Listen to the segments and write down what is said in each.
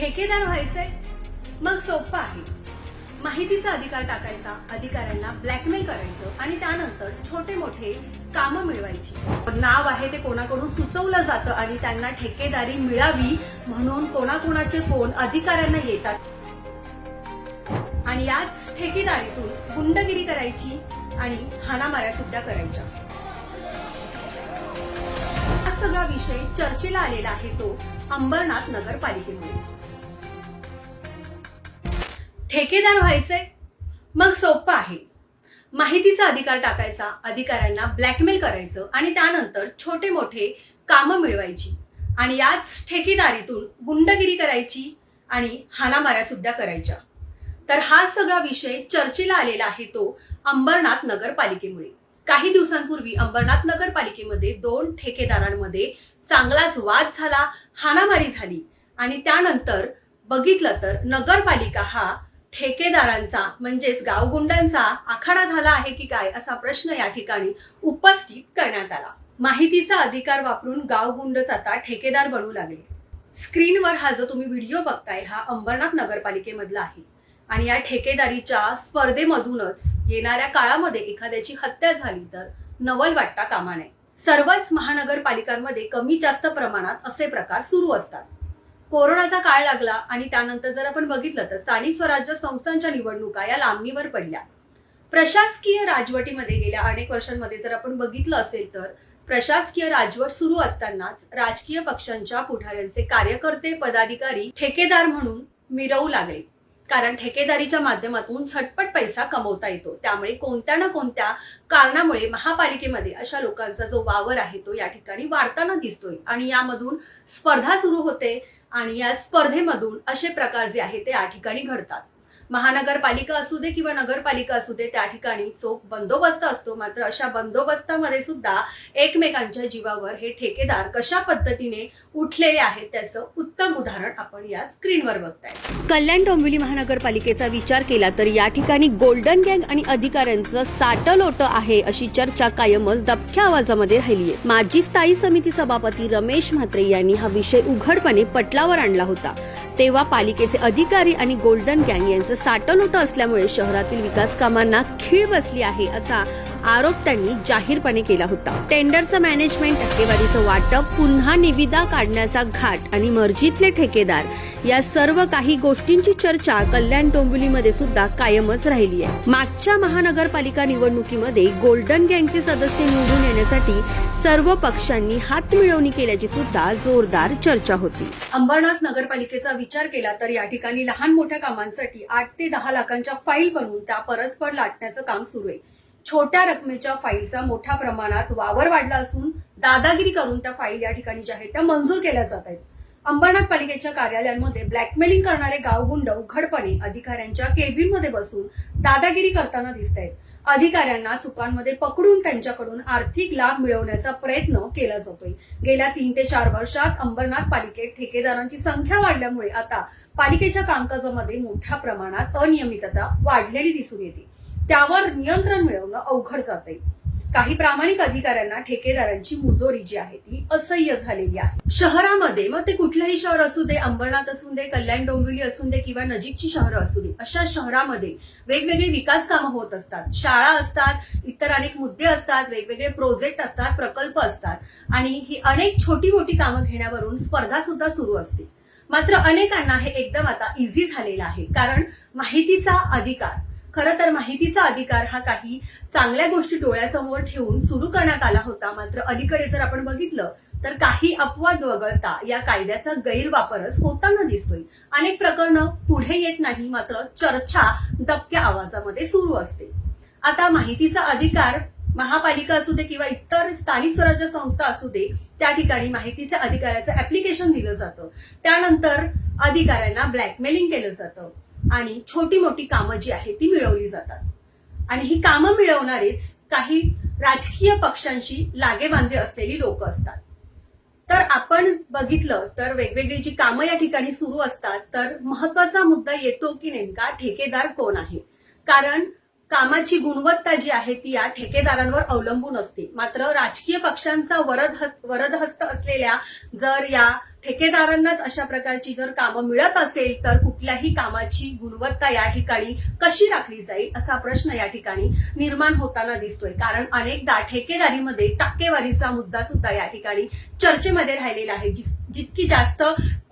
ठेकेदार व्हायचंय? मग सोपं आहे. माहितीचा अधिकार टाकायचा अधिकाऱ्यांना ब्लॅकमेल करायचं आणि त्यानंतर छोटे मोठे कामं मिळवायची. नाव आहे ते कोणाकडून सुचवलं जातं आणि त्यांना ठेकेदारी मिळावी म्हणून कोणाकोणाचे फोन अधिकाऱ्यांना येतात. आणि याच ठेकेदारीतून गुंडगिरी करायची आणि हाणामाऱ्या सुद्धा करायच्या. हा सगळा विषय चर्चेला आलेला आहे तो अंबरनाथ नगरपालिकेमुळे. ठेकेदार व्हायचंय मग सोपं आहे. माहितीचा अधिकार टाकायचा अधिकाऱ्यांना ब्लॅकमेल करायचं आणि त्यानंतर छोटे मोठे कामं मिळवायची. आणि याच ठेकेदारीतून गुंडगिरी करायची आणि हाणामाऱ्या सुद्धा करायच्या. तर हा सगळा विषय चर्चेला आलेला आहे तो अंबरनाथ नगरपालिकेमुळे. काही दिवसांपूर्वी अंबरनाथ नगरपालिकेमध्ये दोन ठेकेदारांमध्ये चांगलाच वाद झाला हाणामारी झाली. आणि त्यानंतर बघितलं तर नगरपालिका हा ठेकेदारांचा म्हणजेच गावगुंडांचा आखाडा झाला आहे की काय असा प्रश्न या ठिकाणी उपस्थित करण्यात आला. माहितीचा अधिकार वापरून गावगुंडच आता ठेकेदार बनू लागले. स्क्रीनवर हा जो तुम्ही व्हिडिओ बघताय हा अंबरनाथ नगरपालिकेमधला आहे. आणि या ठेकेदारीच्या स्पर्धेमधूनच येणाऱ्या काळामध्ये एखाद्याची हत्या झाली तर नवल वाटता कामा नये. सर्वच महानगरपालिकांमध्ये कमी जास्त प्रमाणात असे प्रकार सुरू असतात. कोरोनाचा काळ लागला आणि त्यानंतर जर आपण बघितलं तर स्थानिक स्वराज्य संस्थांच्या निवडणुका या लांबणीवर पडल्या. प्रशासकीय राजवटीमध्ये गेल्या अनेक वर्षांमध्ये जर आपण बघितलं असेल तर प्रशासकीय राजवट सुरू असतानाच राजकीय पक्षांच्या पुढाऱ्यांचे कार्यकर्ते पदाधिकारी ठेकेदार म्हणून मिरवू लागले. कारण ठेकेदारीच्या माध्यमातून झटपट पैसा कमवता येतो. त्यामुळे कोणत्या ना कोणत्या कारणामुळे महापालिकेमध्ये अशा लोकांचा जो वावर आहे तो या ठिकाणी वाढताना दिसतोय. आणि यामधून स्पर्धा सुरू होते. आणि या स्पर्धेमधून असे प्रकार जे आहे ते या ठिकाणी घडतात. महानगरपालिका असू दे किंवा नगरपालिका असू दे त्या ठिकाणी चोख बंदोबस्त असतो मात्र अशा बंदोबस्तामध्ये सुद्धा एकमेकांच्या जीवावर हे ठेकेदार कशा पद्धतीने उठलेले आहेत त्याचं उत्तम उदाहरण आपण या स्क्रीनवर बघताय. कल्याण डोंबिवली महानगरपालिकेचा विचार केला तर या ठिकाणी गोल्डन गँग आणि अधिकाऱ्यांचं साटलोट आहे अशी चर्चा कायमच दबक्या आवाजामध्ये राहिली आहे. माजी स्थायी समिती सभापती रमेश म्हात्रे यांनी हा विषय उघडपणे पटलावर आणला होता. तेव्हा पालिकेचे अधिकारी आणि गोल्डन गँग यांचं साटलोट असल्यामुळे शहरातील विकास कामांना खीळ बसली आहे असा आरोप त्यांनी जाहीरपणे केला होता. टेंडरचं मॅनेजमेंट टक्केवारीचं वाटप पुन्हा निविदा काढण्याचा घाट आणि मर्जीतले ठेकेदार या सर्व काही गोष्टींची चर्चा कल्याण डोंबिवलीमध्ये सुद्धा कायमच राहिली आहे. मागच्या महानगरपालिका निवडणुकीमध्ये गोल्डन गँगचे सदस्य निवडून येण्यासाठी सर्व पक्षांनी हात मिळवणी केल्याची सुद्धा जोरदार चर्चा होती. अंबरनाथ नगरपालिकेचा विचार केला तर या ठिकाणी लहान मोठ्या कामांसाठी आठ ते दहा लाखांच्या फाईल बनवून त्या परस्पर लाटण्याचं काम सुरू आहे. छोट्या रकमेच्या फाईलचा मोठ्या प्रमाणात वावर वाढला असून दादागिरी करून त्या फाईल या ठिकाणी ज्या आहेत त्या मंजूर केल्या जात आहेत. अंबरनाथ पालिकेच्या कार्यालयांमध्ये ब्लॅकमेलिंग करणारे गावगुंड उघडपणे अधिकाऱ्यांच्या केबिनमध्ये बसून दादागिरी करताना दिसत आहेत. अधिकाऱ्यांना चुकांमध्ये पकडून त्यांच्याकडून आर्थिक लाभ मिळवण्याचा प्रयत्न केला जातोय. गेल्या तीन ते चार वर्षात अंबरनाथ पालिकेत ठेकेदारांची संख्या वाढल्यामुळे आता पालिकेच्या कामकाजामध्ये मोठ्या प्रमाणात अनियमितता वाढलेली दिसून येते. त्यावर नियंत्रण मिळवणं अवघड जाते काही प्रामाणिक अधिकाऱ्यांना ठेकेदारांची मुजोरी जी आहे ती असह्य झालेली आहे. शहरामध्ये मग ते कुठलंही शहर असू दे अंबरनाथ असू दे कल्याण डोंबिवली असू दे किंवा नजीकची शहरं असू दे अशा शहरामध्ये वेगवेगळी विकास कामं होत असतात. शाळा असतात इतर अनेक मुद्दे असतात वेगवेगळे प्रोजेक्ट असतात प्रकल्प असतात आणि ही अनेक छोटी मोठी कामं घेण्यावरून स्पर्धा सुद्धा सुरू असते. मात्र अनेकांना हे एकदम आता इझी झालेलं आहे. कारण माहितीचा अधिकार खरं तर माहितीचा अधिकार हा काही चांगल्या गोष्टी डोळ्यासमोर ठेवून सुरू करण्यात आला होता. मात्र अलीकडे जर आपण बघितलं तर काही अपवाद वगळता या कायद्याचा गैरवापरच होताना दिसतोय. अनेक प्रकरणं पुढे येत नाही मात्र चर्चा दबक्या आवाजामध्ये सुरू असते. आता माहितीचा अधिकार महापालिका असू दे किंवा इतर स्थानिक स्वराज्य संस्था असू दे त्या ठिकाणी माहितीच्या अधिकाराचं ऍप्लिकेशन दिलं जातं. त्यानंतर अधिकाऱ्यांना ब्लॅकमेलिंग केलं जातं. आणि छोटी मोठी कामं जी आहेत ती मिळवली जातात. आणि ही कामं मिळवणारेच काही राजकीय पक्षांशी लागेबांधे असलेली लोक असतात. तर आपण बघितलं तर वेगवेगळी जी कामं या ठिकाणी सुरू असतात तर महत्त्वाचा मुद्दा येतो की नेमका ठेकेदार कोण आहे? कारण कामाची गुणवत्ता जी आहे ती या ठेकेदारांवर अवलंबून असते. मात्र राजकीय पक्षांचा वरदहस्त वरदहस्त असलेल्या जर या ठेकेदारांनाच अशा प्रकारची जर कामं मिळत असेल तर कुठल्याही कामाची गुणवत्ता या ठिकाणी कशी राखली जाईल असा प्रश्न या ठिकाणी निर्माण होताना दिसतोय. कारण अनेकदा ठेकेदारीमध्ये टक्केवारीचा मुद्दा सुद्धा या ठिकाणी चर्चेमध्ये राहिलेला आहे. जितकी जास्त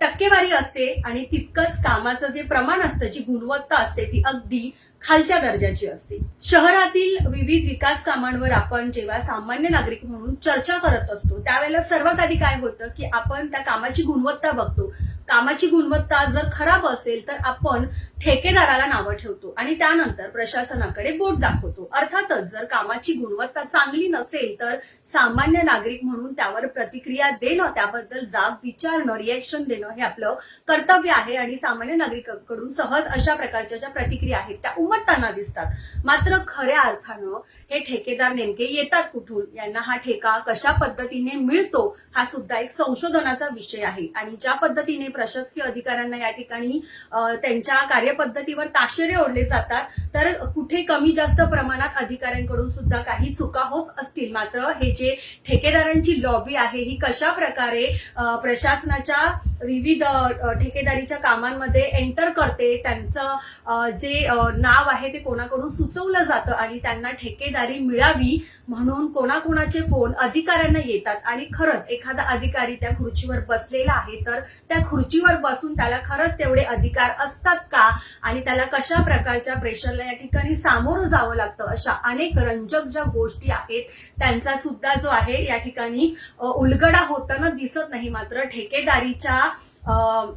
टक्केवारी असते आणि तितकंच कामाचं जे प्रमाण असतं जी गुणवत्ता असते ती अगदी खालच्या दर्जाची असते. शहरातील विविध विकास कामांवर आपण जेव्हा सामान्य नागरिक म्हणून चर्चा करत असतो त्यावेळेला सर्वात आधी काय होतं की आपण त्या कामाची गुणवत्ता बघतो. कामाची गुणवत्ता जर खराब असेल तर आपण ठेकेदाराला नावं ठेवतो आणि त्यानंतर प्रशासनाकडे बोट दाखवतो. अर्थातच जर कामाची गुणवत्ता चांगली नसेल तर सामान्य नागरिक म्हणून त्यावर प्रतिक्रिया देणं त्याबद्दल जाब विचारणं रिएक्शन देणं हे आपलं कर्तव्य आहे आणि सामान्य नागरिकांकडून सहज अशा प्रकारच्या ज्या प्रतिक्रिया आहेत त्या उमटताना दिसतात. मात्र खऱ्या अर्थानं हे ठेकेदार नेमके येतात कुठून? यांना हा ठेका कशा पद्धतीने मिळतो? हा सुद्धा एक संशोधनाचा विषय आहे. आणि ज्या पद्धतीने प्रशासकीय अधिकाऱ्यांना या ठिकाणी त्यांच्या कार्य कार्यपद्धतीवर ताशेरे ओढले जातात तर कुठे कमी जास्त प्रमाणात अधिकाऱ्यांकडून सुद्धा काही चुका होत असतील. मात्र हे जे ठेकेदारांची लॉबी आहे ही कशा प्रकारे प्रशासनाच्या विविध ठेकेदारीच्या कामांमध्ये एंटर करते त्यांचं जे नाव आहे ते कोणाकडून सुचवलं जातं आणि त्यांना ठेकेदारी मिळावी म्हणून कोणाकोणाचे फोन अधिकाऱ्यांना येतात. आणि खरंच एखादा अधिकारी त्या खुर्चीवर बसलेला आहे तर त्या खुर्चीवर बसून त्याला खरंच तेवढे अधिकार असतात का? आणि त्याला कशा प्रकारच्या प्रेशरला या ठिकाणी सामोरं जावं लागतं अशा अनेक रंजक ज्या गोष्टी आहेत त्यांचा सुद्धा जो आहे या ठिकाणी उलगडा होताना दिसत नाही. मात्र ठेकेदारीच्या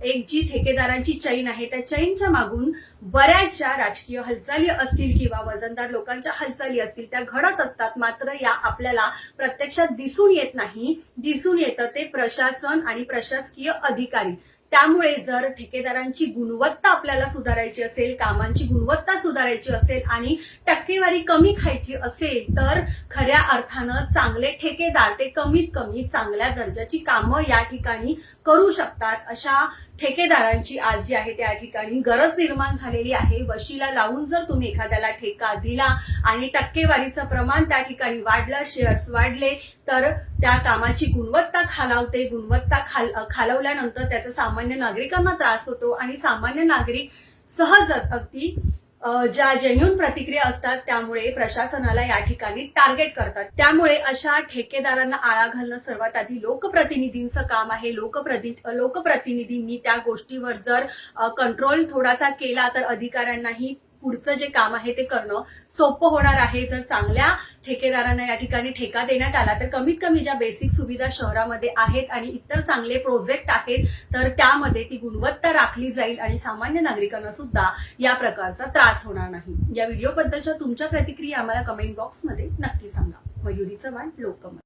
एक जी ठेकेदारांची चैन आहे त्या चैनच्या मागून बऱ्याचशा राजकीय हालचाली असतील किंवा वजनदार लोकांच्या हालचाली असतील त्या घडत असतात. मात्र या आपल्याला प्रत्यक्षात दिसून येत नाही. दिसून येतं ते प्रशासन आणि प्रशासकीय अधिकारी. त्यामुळे जर ठेकेदारांची गुणवत्ता आपल्याला सुधारायची असेल कामांची गुणवत्ता सुधारायची असेल आणि टक्केवारी कमी खायची असेल तर खऱ्या अर्थानं चांगले ठेकेदार ते कमीत कमी चांगल्या दर्जाची कामं या ठिकाणी करू शकतात अशा ठेकेदारांची आज जी आहे त्या ठिकाणी. गरज निर्माण झालेली आहे. वशीला लावून जर तुम्ही एखाद्याला ठेका दिला आणि टक्केवारीचं प्रमाण त्या ठिकाणी वाढलं शेअर्स वाढले तर त्या कामाची गुणवत्ता खालावते. गुणवत्ता खाल खालवल्यानंतर त्याचा सामान्य नागरिकांना त्रास होतो आणि सामान्य नागरिक सहजच अगदी ज्या जेन्युन प्रतिक्रिया असतात त्यामुळे प्रशासनाला या ठिकाणी टार्गेट करतात. त्यामुळे अशा ठेकेदारांना आळा घालणं सर्वात आधी लोकप्रतिनिधींचं काम आहे. लोकप्रति लोकप्रतिनिधींनी त्या गोष्टीवर जर कंट्रोल थोडासा केला तर अधिकाऱ्यांनाही पुढचं जे काम आहे ते करणं सोपं होणार आहे. जर चांगल्या ठेकेदारांना या ठिकाणी ठेका देण्यात आला तर कमीत कमी ज्या बेसिक सुविधा शहरामध्ये आहेत आणि इतर चांगले प्रोजेक्ट आहेत तर त्यामध्ये ती गुणवत्ता राखली जाईल आणि सामान्य नागरिकांना सुद्धा या प्रकारचा त्रास होणार नाही. या व्हिडिओबद्दलच्या तुमच्या प्रतिक्रिया आम्हाला कमेंट बॉक्समध्ये नक्की सांगा. मयुरी चव्हाण लोकमत.